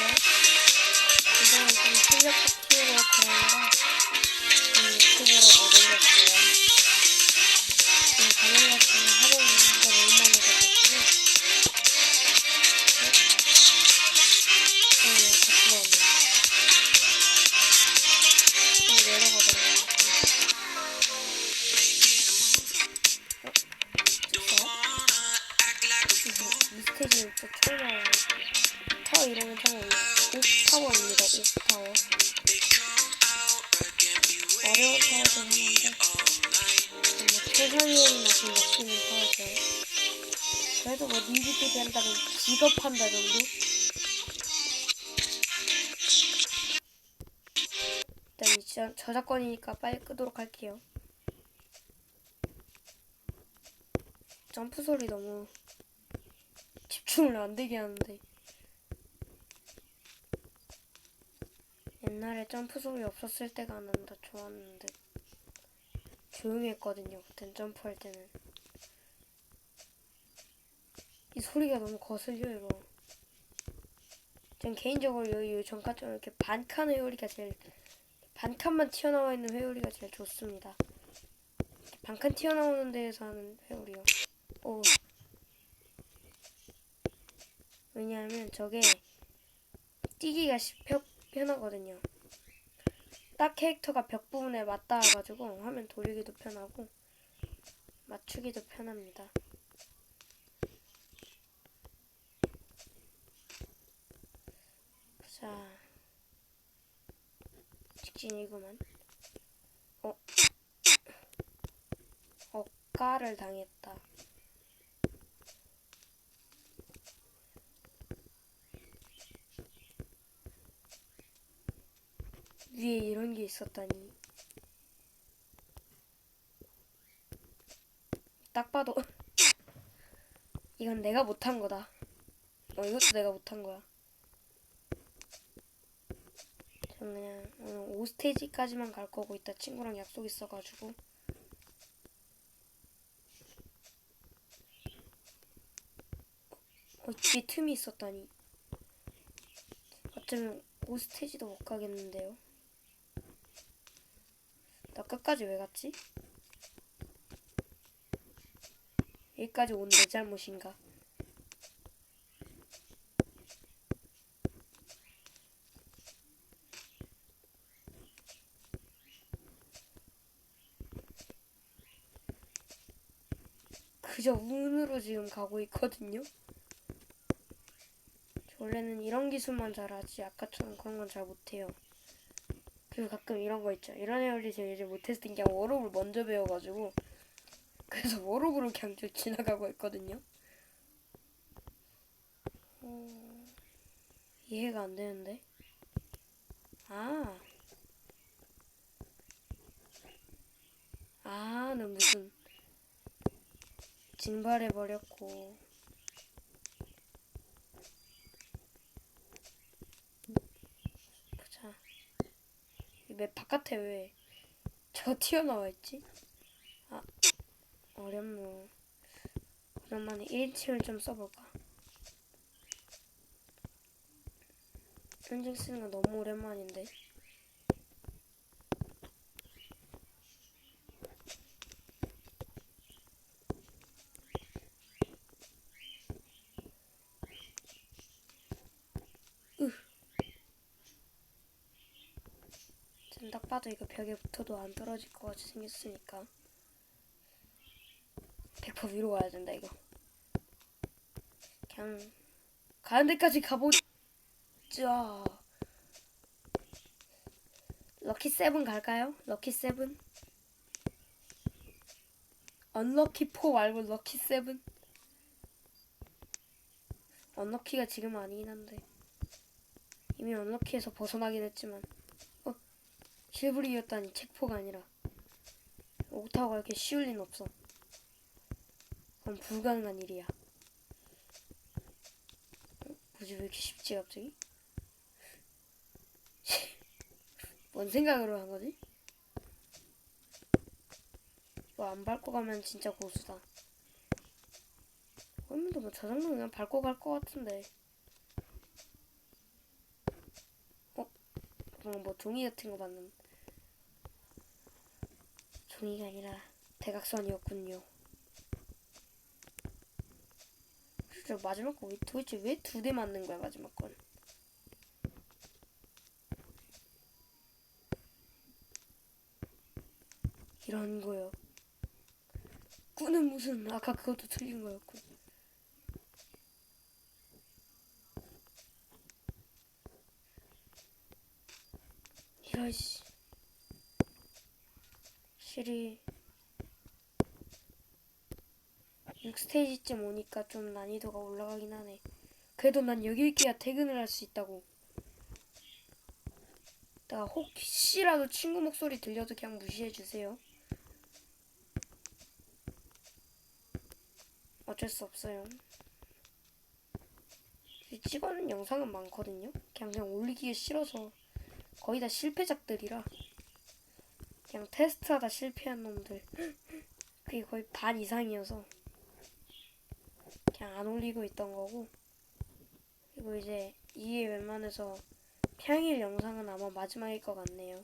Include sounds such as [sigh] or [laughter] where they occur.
이번엔 좀 실력 옥타워. 어려운 타워도 하는데 정말 최상위에는 지금 먹히는 타워죠. 그래도 뭐 니비들이 한다면 기겁한다 정도? 일단 이 저, 저작권이니까 빨리 끄도록 할게요. 점프 소리 너무 집중을 안 되게 하는데 옛날에 점프 소리 없었을 때가 더 좋았는데 조용히 했거든요 그땐 점프할 때는. 이 소리가 너무 거슬려 이거. 전 개인적으로 여기 전카처럼 이렇게 반칸 회오리가 제일 반칸만 튀어나와 있는 회오리가 제일 좋습니다. 반칸 튀어나오는 데에서 하는 회오리요. 오. 왜냐하면 저게 뛰기가 시- 편- 편하거든요. 딱 캐릭터가 벽 부분에 맞닿아가지고 화면 돌리기도 편하고 맞추기도 편합니다. 자, 직진이구만. 어, 억가를 당했다. 위에 이런 게 있었다니. 딱 봐도 [laughs] 이건 내가 못한 거다. 어, 이것도 내가 못한 거야. 전 그냥 오늘 5스테이지까지만 갈 거고 이따 친구랑 약속 있어가지고 어, 뒤에 틈이 있었다니. 어쩌면 5스테이지도 못 가겠는데요. 나 끝까지 왜 갔지? 여기까지 온 내 잘못인가? 그저 운으로 지금 가고 있거든요. 저 원래는 이런 기술만 잘하지 아까처럼 그런 건 잘 못해요. 그리고 가끔 이런 거 있죠. 이런 애월이 제가 이제 못했을 땐 그냥 워롭을 먼저 배워가지고 그래서 워롭으로 그냥 쭉 지나가고 있거든요. 어... 이해가 안 되는데. 아. 아, 는 무슨 증발해 버렸고. 보자. 이 맵 바깥에 왜 저 튀어나와 있지? 아, 어렵노. 오랜만에 1인칭을 좀 써볼까? 1인칭 쓰는 거 너무 오랜만인데. 딱 봐도 이거 벽에 붙어도 안 떨어질 것 같이 생겼으니까. 100% 위로 가야 된다 이거. 그냥 가는 데까지 가보자. 럭키 세븐 갈까요? 럭키 세븐? 언럭키 4 말고 럭키 세븐? 언럭키가 지금 아니긴 한데. 이미 언럭키에서 벗어나긴 했지만 실브리였다니 책포가 아니라 옥타워가 이렇게 쉬울 리는 없어. 그건 불가능한 일이야. 어? 뭐지 왜 이렇게 쉽지 갑자기? [laughs] 뭔 생각으로 한 거지? 이거 안 밟고 가면 진짜 고수다. 그러면도 뭐저 정도면 그냥 밟고 갈 것 같은데. 뭐 종이 같은 거 봤는 종이가 아니라 대각선이었군요. 진짜 마지막 거 왜- 도대체 왜 두 대 맞는 거야 마지막 건? 이런 거요. 꾸는 무슨 아까 그것도 틀린 거였군. 이런 씨. 실이 6스테이지쯤 오니까 좀 난이도가 올라가긴 하네. 그래도 난 여기 있기야 퇴근을 할 수 있다고. 내가 혹시라도 친구 목소리 들려도 그냥 무시해 주세요. 어쩔 수 없어요. 이 찍어놓은 영상은 많거든요. 그냥 그냥 올리기가 싫어서 거의 다 실패작들이라. 그냥 테스트하다 실패한 놈들. [laughs] 그게 거의 반 이상이어서 그냥 안 올리고 있던 거고. 그리고 이제 이에 웬만해서 평일 영상은 아마 마지막일 것 같네요.